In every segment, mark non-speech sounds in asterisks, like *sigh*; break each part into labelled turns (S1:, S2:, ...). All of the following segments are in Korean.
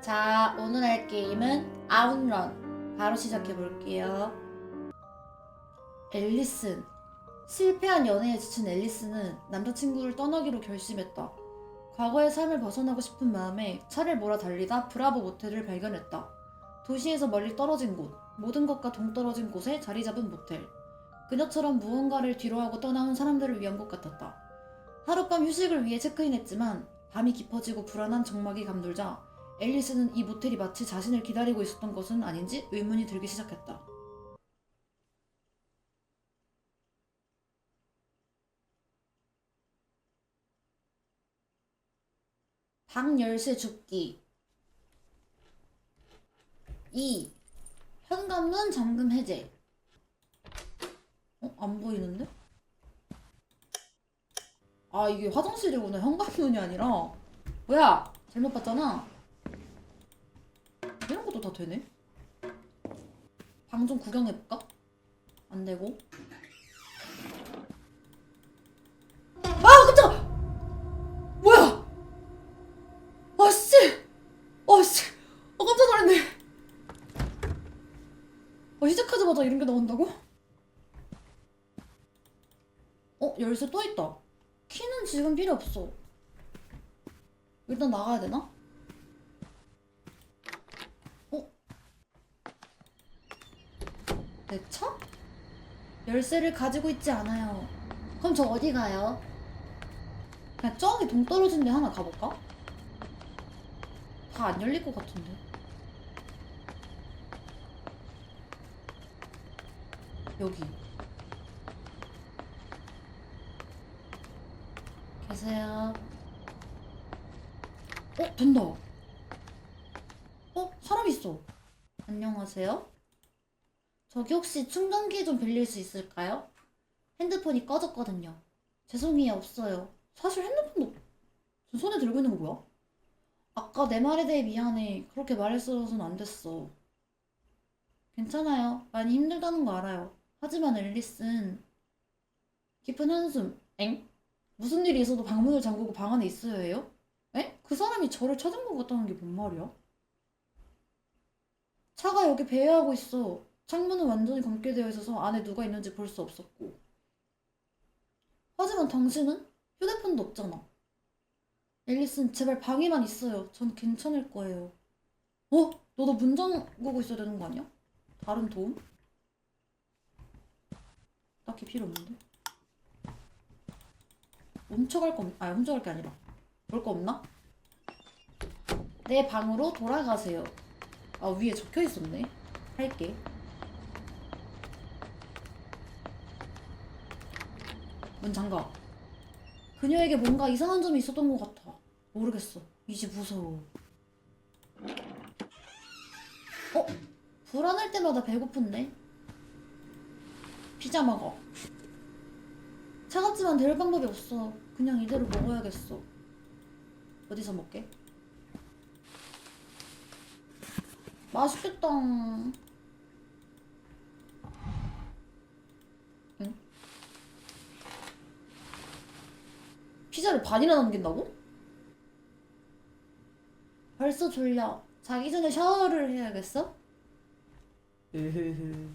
S1: 자, 오늘 할 게임은 아웃런. 바로 시작해 볼게요. 앨리슨. 실패한 연애에 지친 앨리스는 남자친구를 떠나기로 결심했다. 과거의 삶을 벗어나고 싶은 마음에 차를 몰아 달리다 브라보 모텔을 발견했다. 도시에서 멀리 떨어진 곳, 모든 것과 동떨어진 곳에 자리 잡은 모텔. 그녀처럼 무언가를 뒤로하고 떠나온 사람들을 위한 것 같았다. 하룻밤 휴식을 위해 체크인했지만 밤이 깊어지고 불안한 정막이 감돌자 앨리스는 이 모텔이 마치 자신을 기다리고 있었던 것은 아닌지 의문이 들기 시작했다. 방 열쇠 줍기 2. 현관문 잠금 해제 어? 안 보이는데? 아 이게 화장실이구나 현관문이 아니라 뭐야 잘못 봤잖아 것도 다 되네? 방 좀 구경해볼까? 안 되고. 아 깜짝아! 뭐야? 아 씨! 아 씨! 아 깜짝 놀랐네. 어 시작하자마자 이런 게 나온다고? 어 열쇠 또 있다. 키는 지금 필요 없어. 일단 나가야 되나? 내 차? 열쇠를 가지고 있지 않아요. 그럼 저 어디 가요? 그냥 저기 동떨어진 데 하나 가볼까? 다 안 열릴 것 같은데. 여기. 계세요. 어, 된다. 어, 사람 있어. 안녕하세요. 저기 혹시 충전기 좀 빌릴 수 있을까요? 핸드폰이 꺼졌거든요. 죄송해요, 없어요. 사실 핸드폰도 저 손에 들고 있는 거 뭐야? 아까 내 말에 대해 미안해. 그렇게 말했어서는 안 됐어. 괜찮아요. 많이 힘들다는 거 알아요. 하지만 앨리슨 깊은 한숨. 엥? 무슨 일이 있어도 방문을 잠그고 방 안에 있어야 해요? 에? 그 사람이 저를 찾은 것 같다는 게 뭔 말이야? 차가 여기 배회하고 있어. 창문은 완전히 감게 되어 있어서 안에 누가 있는지 볼 수 없었고. 하지만 당신은 휴대폰도 없잖아. 앨리슨, 제발 방에만 있어요. 전 괜찮을 거예요. 어? 너도 문 잠그고 있어야 되는 거 아니야? 다른 도움? 딱히 필요 없는데? 훔쳐갈 거, 없- 아, 훔쳐갈 게 아니라. 볼 거 없나? 내 방으로 돌아가세요. 아, 위에 적혀 있었네. 할게. 문 잠가. 그녀에게 뭔가 이상한 점이 있었던 것 같아. 모르겠어. 이 집 무서워. 어? 불안할 때마다 배고픈데? 피자 먹어. 차갑지만 데울 방법이 없어. 그냥 이대로 먹어야겠어. 어디서 먹게? 맛있겠다. 피자를 반이나 남긴다고? 벌써 졸려. 자기 전에 샤워를 해야겠어? *laughs*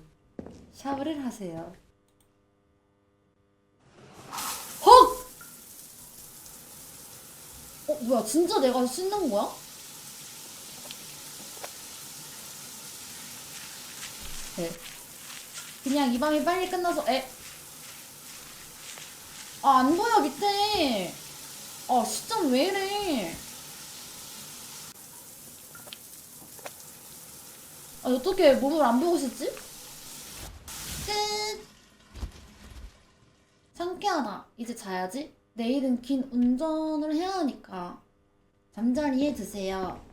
S1: 샤워를 하세요. 헉! 어, 뭐야, 진짜 내가 씻는 거야? 네. 그냥 이 밤이 빨리 끝나서, 에? 아, 안 보여, 밑에. 아, 시점 왜 이래. 아, 어떻게 몸을 안 보고 싶지? 끝! 상쾌하다. 이제 자야지. 내일은 긴 운전을 해야 하니까. 잠자리 해주세요.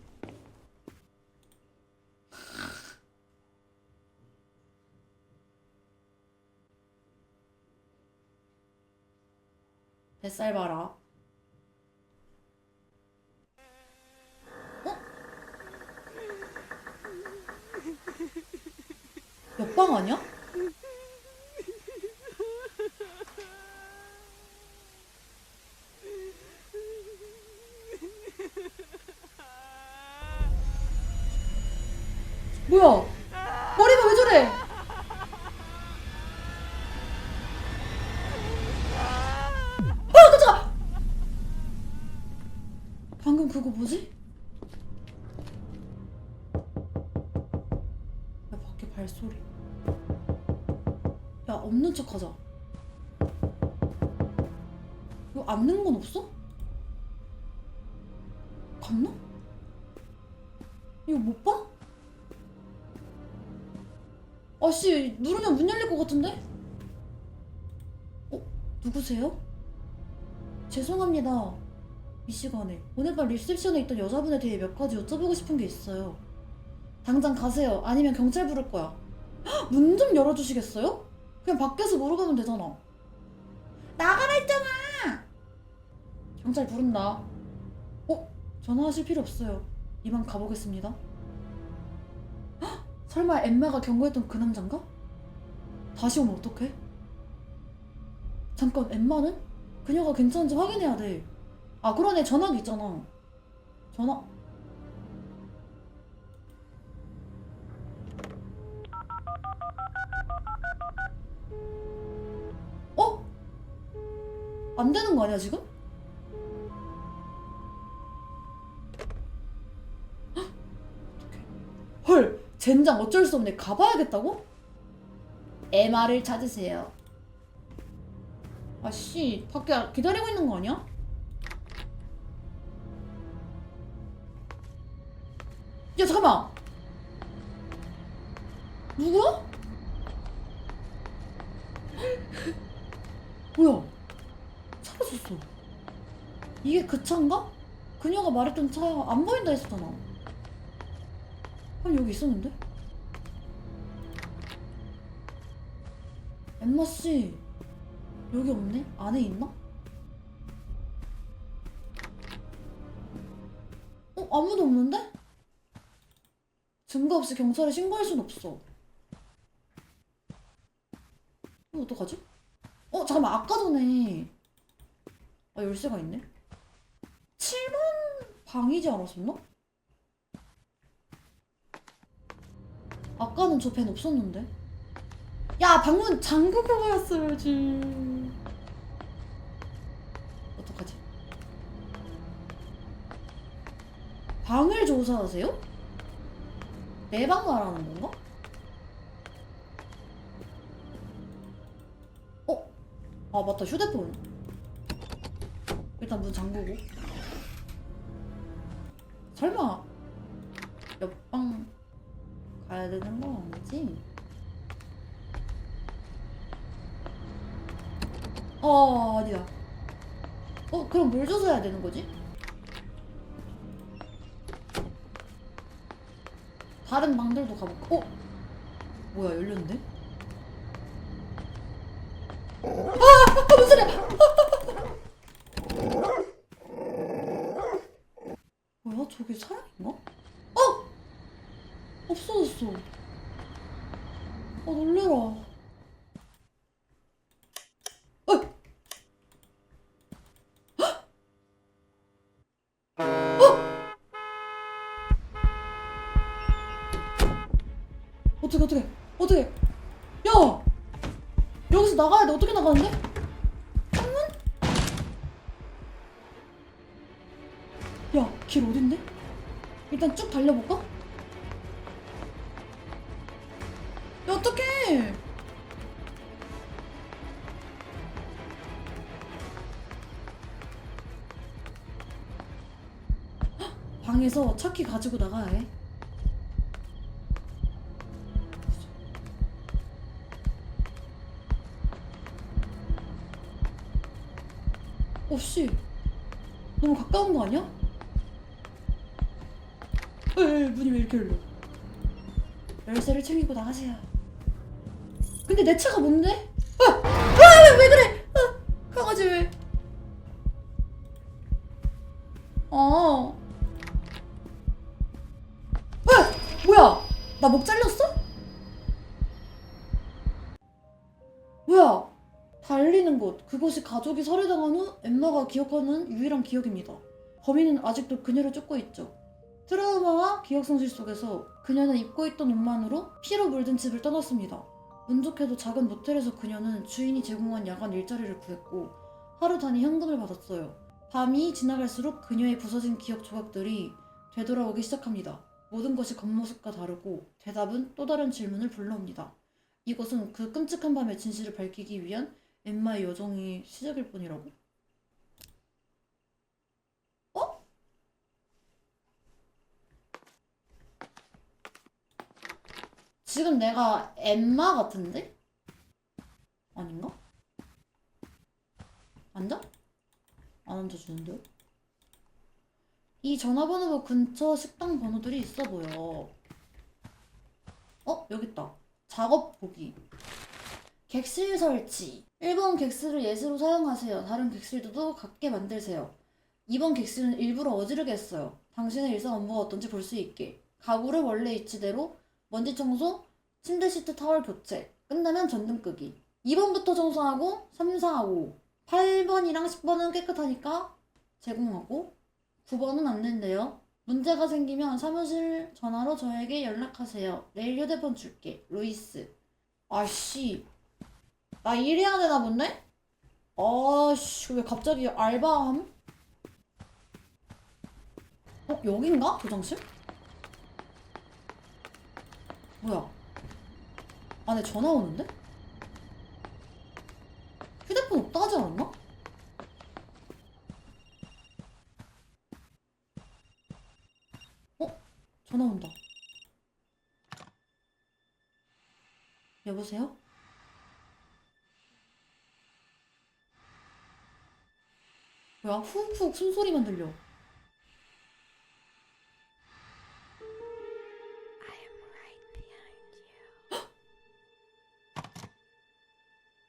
S1: 뱃살 봐라. 어? 옆방 아니야? 뭐야? 머리가 왜 저래? 아, 깜짝아! 방금 그거 뭐지? 야, 밖에 발소리. 야, 없는 척 하자. 이거 앉는 건 없어? 갔나? 이거 못 봐? 아씨 누르면 문 열릴 것 같은데? 어? 누구세요? 죄송합니다 이 시간에 오늘 밤 리셉션에 있던 여자분에 대해 몇 가지 여쭤보고 싶은 게 있어요 당장 가세요 아니면 경찰 부를 거야 문 좀 열어주시겠어요? 그냥 밖에서 물어보면 되잖아 나가라 했잖아 경찰 부른다 어? 전화하실 필요 없어요 이만 가보겠습니다 헉! 설마 엠마가 경고했던 그 남잔가? 다시 오면 어떡해? 잠깐 엠마는? 그녀가 괜찮은지 확인해야 돼. 아 그러네 전화기 있잖아. 전화. 어? 안 되는 거 아니야 지금? 헐 젠장 어쩔 수 없네 가봐야겠다고? 에마를 찾으세요. 아씨 밖에 기다리고 있는 거 아니야? 야 잠깐만 누구야? *laughs* 뭐야 사라졌어 이게 그 차인가? 그녀가 말했던 차안 보인다 했었잖아 아니 여기 있었는데? 엠마씨 여기 없네? 안에 있나? 어? 아무도 없는데? 증거 없이 경찰에 신고할 순 없어. 이거 어떡하지? 어, 잠깐만. 아까 전에. 아, 열쇠가 있네? 7번 방이지 않았었나? 아까는 저밴 없었는데. 야, 방문 잠그고 가였어야지. 어떡하지? 방을 조사하세요? 내방 말하는 건가? 어? 아, 맞다. 휴대폰. 일단 문 잠그고. 설마 없어졌어. 아, 놀래라. 어! 어떻게 어떻게 어떻게 야! 여기서 나가야 돼. 어떻게 나가는데? 창문? 야 길 어딘데? 일단 쭉 달려볼까 방에서 차키 가지고 나가야 해 어, 씨. 너무 가까운 거 아니야? 에이, 문이 왜 이렇게 열려? 열쇠를 챙기고 나가세요. 근데 내 차가 뭔데? 아! 아! 왜, 왜 그래? 나 목 잘렸어? 뭐야? 달리는 곳. 그곳이 가족이 살해당한 후 엠마가 기억하는 유일한 기억입니다. 범인은 아직도 그녀를 쫓고 있죠. 트라우마와 기억 상실 속에서 그녀는 입고 있던 옷만으로 피로 물든 집을 떠났습니다. 운 좋게도 작은 모텔에서 그녀는 주인이 제공한 야간 일자리를 구했고 하루 단위 현금을 받았어요. 밤이 지나갈수록 그녀의 부서진 기억 조각들이 되돌아오기 시작합니다. 모든 것이 겉모습과 다르고 대답은 또 다른 질문을 불러옵니다. 이것은 그 끔찍한 밤의 진실을 밝히기 위한 엠마의 여정이 시작일 뿐이라고? 어? 지금 내가 엠마 같은데? 아닌가? 앉아? 안 앉아주는데요? 이 전화번호 근처 식당 번호들이 있어 보여. 어? 여기 있다. 작업 보기. 객실 설치. 1번 객실을 예시로 사용하세요. 다른 객실들도 같게 만들세요. 2번 객실은 일부러 어지르게 했어요. 당신의 일상 업무가 어떤지 볼 수 있게. 가구를 원래 위치대로 먼지 청소, 침대 시트 타월 교체. 끝나면 전등 끄기. 2번부터 청소하고 3, 4, 5. 8번이랑 10번은 깨끗하니까 제공하고 9번은 안 된대요. 문제가 생기면 사무실 전화로 저에게 연락하세요. 내일 휴대폰 줄게. 루이스. 아씨. 나 일해야 되나 본데? 아씨, 왜 갑자기 알바함? 어, 여긴가? 도장실? 뭐야? 안에 전화 오는데? 휴대폰 없다 하지 않았나? 어? 전화 온다. 여보세요? 뭐야? 훅훅 숨소리만 들려.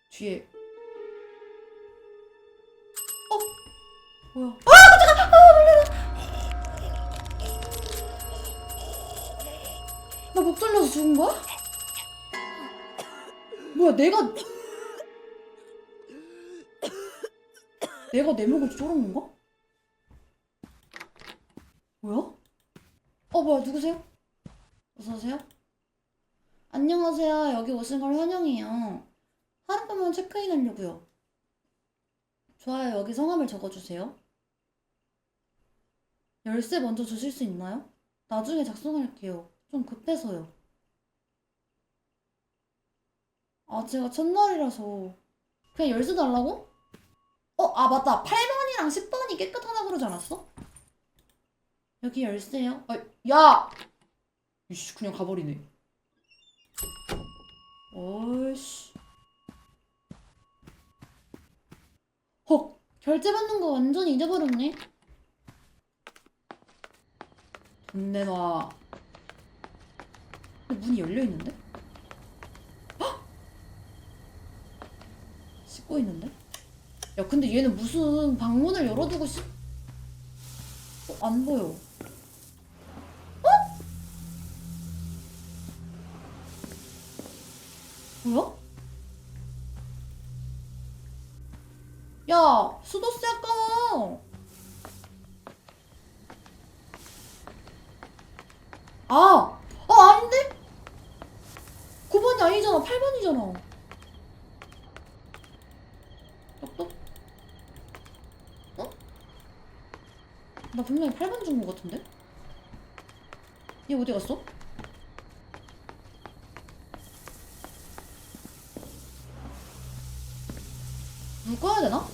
S1: 뒤에. 야, 내가. 내가 내 목을 졸은 건가? 뭐야? 어, 뭐야, 누구세요? 어서 오세요? 안녕하세요. 여기 오신 걸 환영해요. 하룻밤만 체크인 하려고요. 좋아요. 여기 성함을 적어주세요. 열쇠 먼저 주실 수 있나요? 나중에 작성할게요. 좀 급해서요. 아, 제가 첫날이라서. 그냥 열쇠 달라고? 어, 아, 맞다. 8번이랑 10번이 깨끗하다 그러지 않았어? 여기 열쇠요? 아, 야! 이씨, 그냥 가버리네. 어이씨. 헉! 결제 받는 거 완전 잊어버렸네. 돈 내놔. 근데 문이 열려 있는데? 헉! 씻고 있는데? 야, 근데 얘는 무슨 방문을 열어두고 씻... 어, 안 보여. 어? 뭐야? 야, 수도세 아까워. 아, 아 아닌데? 9번이 아니잖아. 8번이잖아. 나 분명히 8번 준 거 같은데? 얘 어디 갔어? 물 꺼야 되나?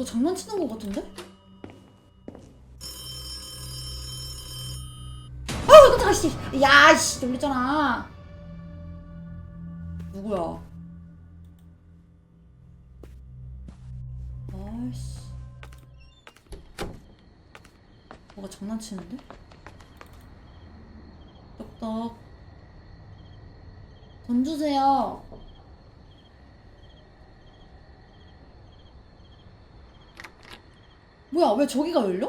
S1: 누가 장난치는 것 같은데? 아우 깜짝아 씨! 야씨 놀랬잖아 누구야? 아이씨 뭐가 장난치는데? 똑똑 돈 주세요 뭐야 왜 저기가 열려?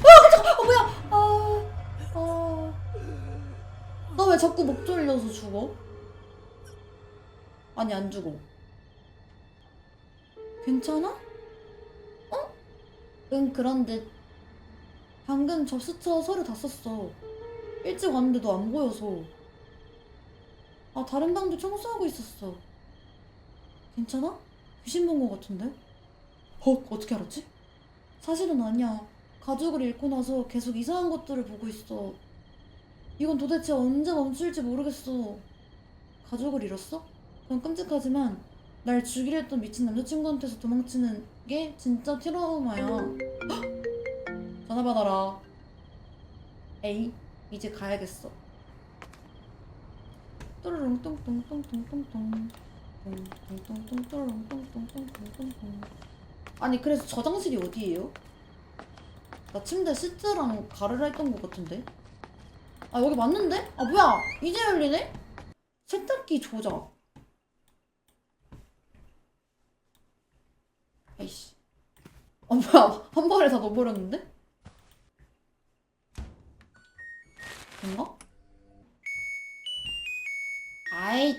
S1: 아 잠깐 어 뭐야 아아나 왜 자꾸 목 졸려서 죽어? 아니 안 죽어 괜찮아? 어? 응 그런데 방금 접수처 서류 다 썼어 일찍 왔는데 너안 보여서 아 다른 방도 청소하고 있었어 괜찮아? 귀신 본 거 같은데? 헉 어떻게 알았지? 사실은 아니야 가족을 잃고 나서 계속 이상한 것들을 보고 있어 이건 도대체 언제 멈출지 모르겠어 가족을 잃었어? 그건 끔찍하지만 날 죽이려 했던 미친 남자친구한테서 도망치는 게 진짜 트라우마야 헉! 전화 받아라 에이 이제 가야겠어 또르릉 똥똥똥똥똥똥 아니 그래서 저장실이 어디예요? 나 침대 시트랑 가르라 했던 것 같은데 아 여기 맞는데? 아 뭐야 이제 열리네? 세탁기 조작 아이씨 아 뭐야 한 번에 다 넣어버렸는데? 뭔가? 아이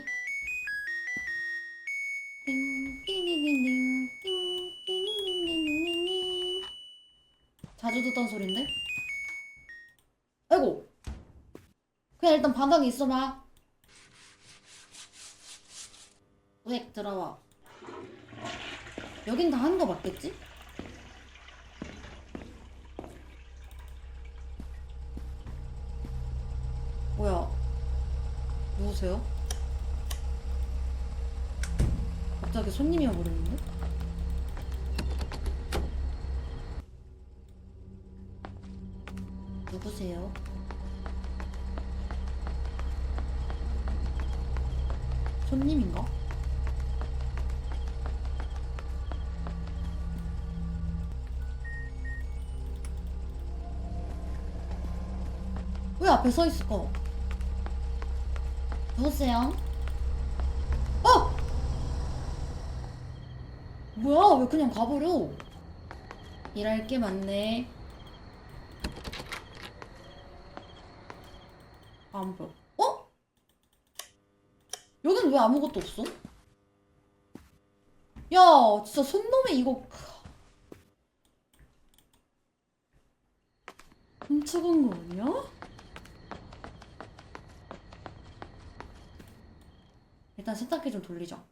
S1: 자주 듣던 소린데? 아이고 그냥 일단 방광에 있어봐 왜 들어와 여긴 다 한 거 맞겠지? 뭐야 누구세요? 갑자기 손님이 와버렸는데? 누구세요? 손님인가? 왜 앞에 서 있을까? 누구세요? 어! 뭐야, 왜 그냥 가버려? 일할 게 많네. 안 보여. 어? 여긴 왜 아무것도 없어? 야, 진짜 손놈의 이거. 훔쳐간 거 아니야? 일단 세탁기 좀 돌리자.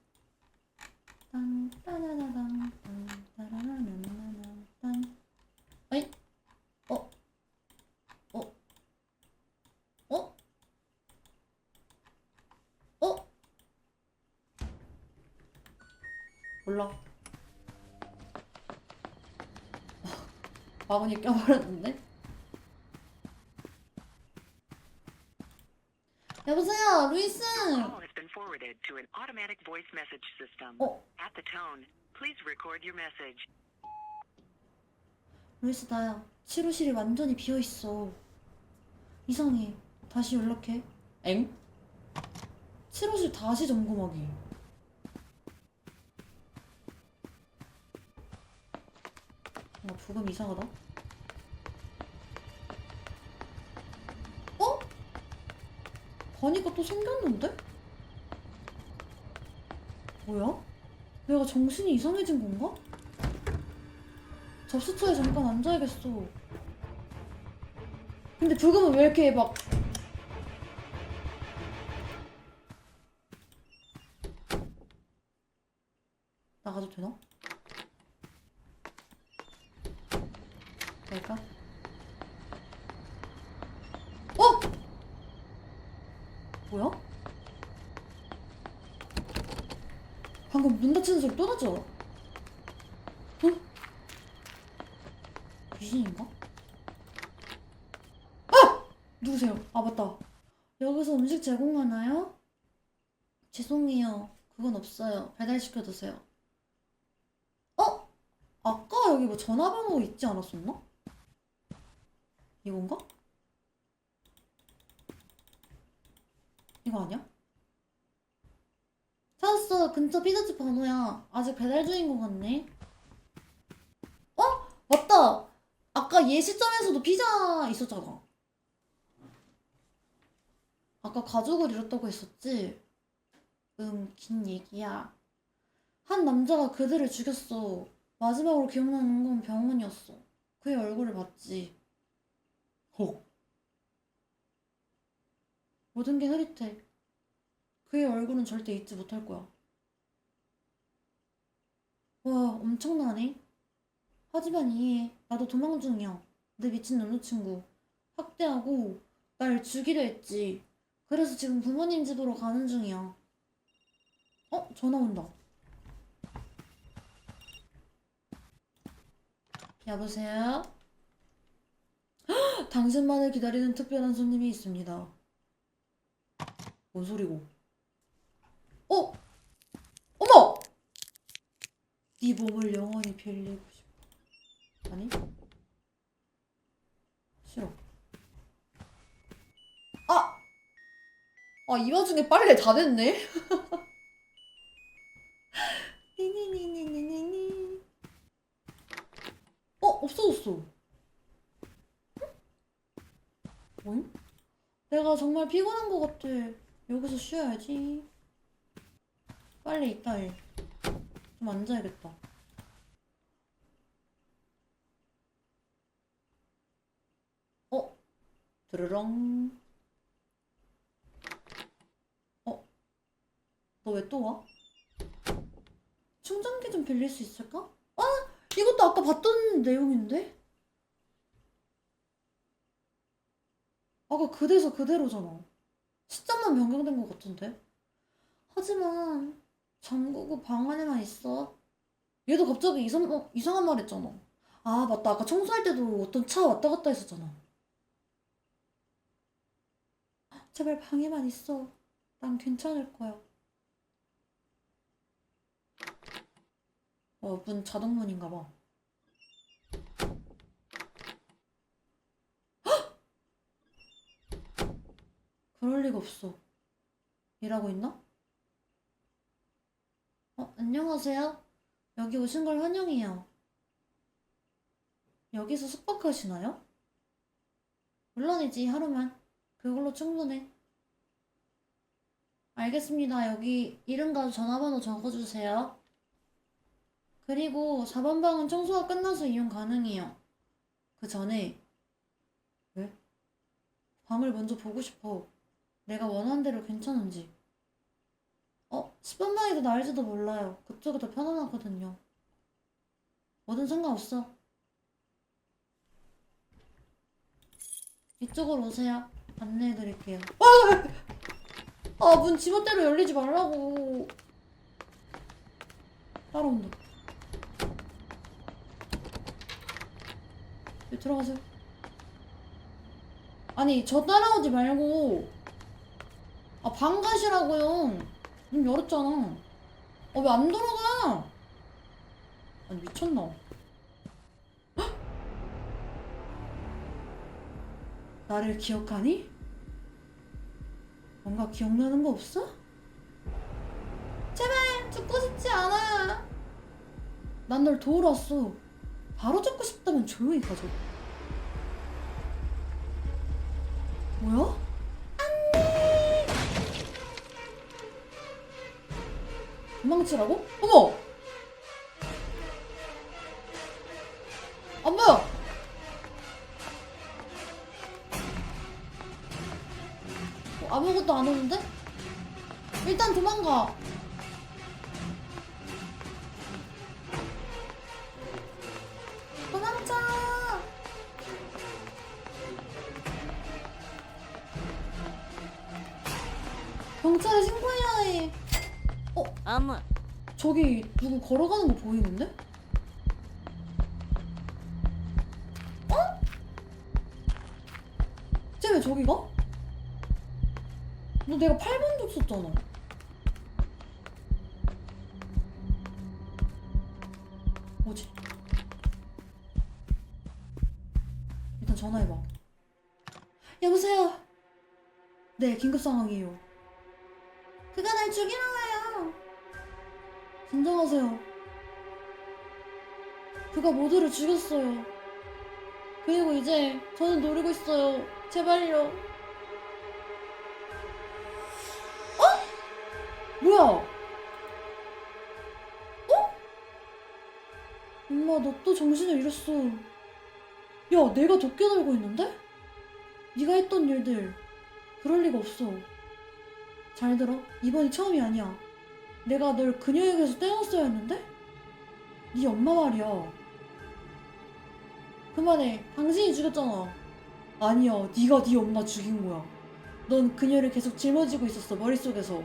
S1: 어? 어? 어? 어? 바구니 껴버렸는데? 여보세요, 루이스! 어,
S2: tone, please record your message.
S1: 루이스 나야. 치료실이 완전히 비어 있어. 이상해. 다시 연락해. 엥? 치료실 다시 점검하기. 뭔가 부금 이상하다. 어? 가니까 또 생겼는데? 뭐야? 내가 정신이 이상해진 건가? 접수처에 잠깐 앉아야겠어. 근데 부금은 왜 이렇게 막 나가도 되나? 될까? 어? 뭐야? 방금 문 닫히는 소리 또 나죠? 어? 귀신인가? 아! 누구세요? 아 맞다. 여기서 음식 제공하나요? 죄송해요. 그건 없어요. 배달시켜 드세요. 어? 아까 여기 뭐 전화번호 있지 않았었나? 이건가? 이거 아니야? 찾았어. 근처 피자집 번호야. 아직 배달 중인 것 같네. 어? 맞다. 아까 예시점에서도 피자 있었잖아. 아까 가족을 잃었다고 했었지? 응, 긴 얘기야. 한 남자가 그들을 죽였어. 마지막으로 기억나는 건 병원이었어. 그의 얼굴을 봤지. 헉. 모든 게 흐릿해. 그의 얼굴은 절대 잊지 못할 거야. 와, 엄청나네. 하지만 이해해. 나도 도망 중이야. 내 미친 남자친구. 학대하고 날 죽이려 했지. 그래서 지금 부모님 집으로 가는 중이야. 어? 전화 온다. 여보세요? 헉, 당신만을 기다리는 특별한 손님이 있습니다. 뭔 소리고? 어? 어머! 네 몸을 영원히 빌리고 싶어. 아니? 싫어. 아! 아, 이 와중에 빨래 다 됐네? *laughs* 니니니니니니니. 어, 없어졌어. 뭐임? 내가 정말 피곤한 것 같아. 여기서 쉬어야지. 빨리 이따 해. 좀 앉아야겠다. 어? 드르렁. 어? 너 왜 또 와? 충전기 좀 빌릴 수 있을까? 아! 이것도 아까 봤던 내용인데? 아까 그대서 그대로잖아. 시점만 변경된 것 같은데? 하지만 잠그고 방 안에만 있어. 얘도 갑자기 이상, 어, 이상한 말 했잖아. 아, 맞다. 아까 청소할 때도 어떤 차 왔다 갔다 했었잖아. 제발 방에만 있어. 난 괜찮을 거야. 어, 문 자동문인가 봐. 그럴 리가 없어. 일하고 있나? 어, 안녕하세요. 여기 오신 걸 환영해요. 여기서 숙박하시나요? 물론이지, 하루만. 그걸로 충분해. 알겠습니다. 여기 이름과 전화번호 적어주세요. 그리고 4번 방은 청소가 끝나서 이용 가능해요. 그 전에, 왜? 방을 먼저 보고 싶어. 내가 원하는 대로 괜찮은지. 어, 10번 방이 더 나을지도 몰라요. 그쪽이 더 편안하거든요. 뭐든 상관없어. 이쪽으로 오세요. 안내해드릴게요. 아! *laughs* 아, 문 지멋대로 열리지 말라고. 따라온다. 네, 들어가세요. 아니, 저 따라오지 말고. 아, 방 가시라고요. 문 열었잖아. 어, 왜 안 들어가? 아니, 미쳤나? 헉! *gasps* 나를 기억하니? 뭔가 기억나는 거 없어? 제발, 죽고 싶지 않아. 난 널 도우러 왔어. 바로 죽고 싶다면 조용히 가져. 뭐야? 도망치라고? 어머! 걸어가는 거 보이는데? 어? 쟤왜 저기 가? 너 내가 8번 줬었잖아. 뭐지? 일단 전화해봐. 여보세요? 네, 긴급 상황이에요. 그가 날 죽이러 와요. 진정하세요. 그가 모두를 죽였어요. 그리고 이제 저는 노리고 있어요. 제발요. 어? 뭐야? 어? 엄마, 너 또 정신을 잃었어. 야, 내가 도끼 들고 있는데? 네가 했던 일들 그럴 리가 없어. 잘 들어. 이번이 처음이 아니야. 내가 널 그녀에게서 떼어놨어야 했는데? 네 엄마 말이야. 그만해. 당신이 죽였잖아. 아니야. 네가 네 엄마 죽인 거야. 넌 그녀를 계속 짊어지고 있었어. 머릿속에서.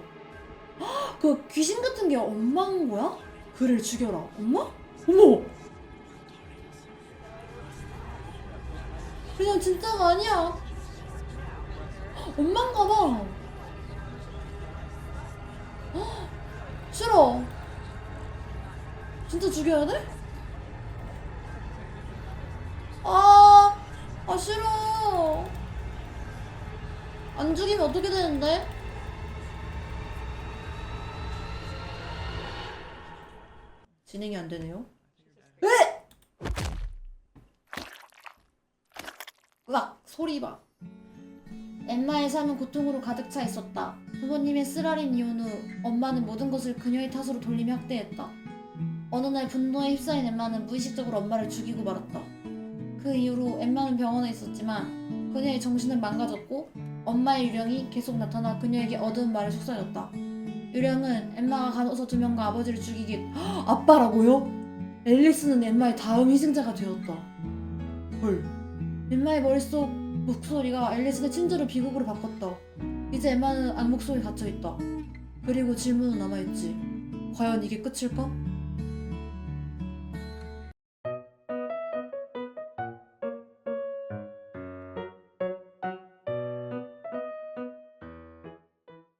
S1: 헉, *gasps* 그 귀신 같은 게 엄마인 거야? 그를 죽여라. 엄마? 어머! 그냥 진짜가 아니야. *gasps* 엄마인가 봐. 헉, *gasps* 싫어. 진짜 죽여야 돼? 아, 아 싫어. 안 죽이면 어떻게 되는데? 진행이 안 되네요. 왜? 으악 소리 봐. 엠마의 삶은 고통으로 가득 차 있었다. 부모님의 쓰라린 이혼 후 엄마는 모든 것을 그녀의 탓으로 돌리며 학대했다. 어느 날 분노에 휩싸인 엠마는 무의식적으로 엄마를 죽이고 말았다. 그 이후로 엠마는 병원에 있었지만 그녀의 정신은 망가졌고 엄마의 유령이 계속 나타나 그녀에게 어두운 말을 속삭였다. 유령은 엠마가 간호사 두 명과 아버지를 죽이기 헉, *gasps* 아빠라고요? 앨리스는 엠마의 다음 희생자가 되었다. 헐. 엠마의 머릿속 목소리가 앨리스의 친절을 비극으로 바꿨다. 이제 엠마는 악목 속에 갇혀있다. 그리고 질문은 남아있지. 과연 이게 끝일까?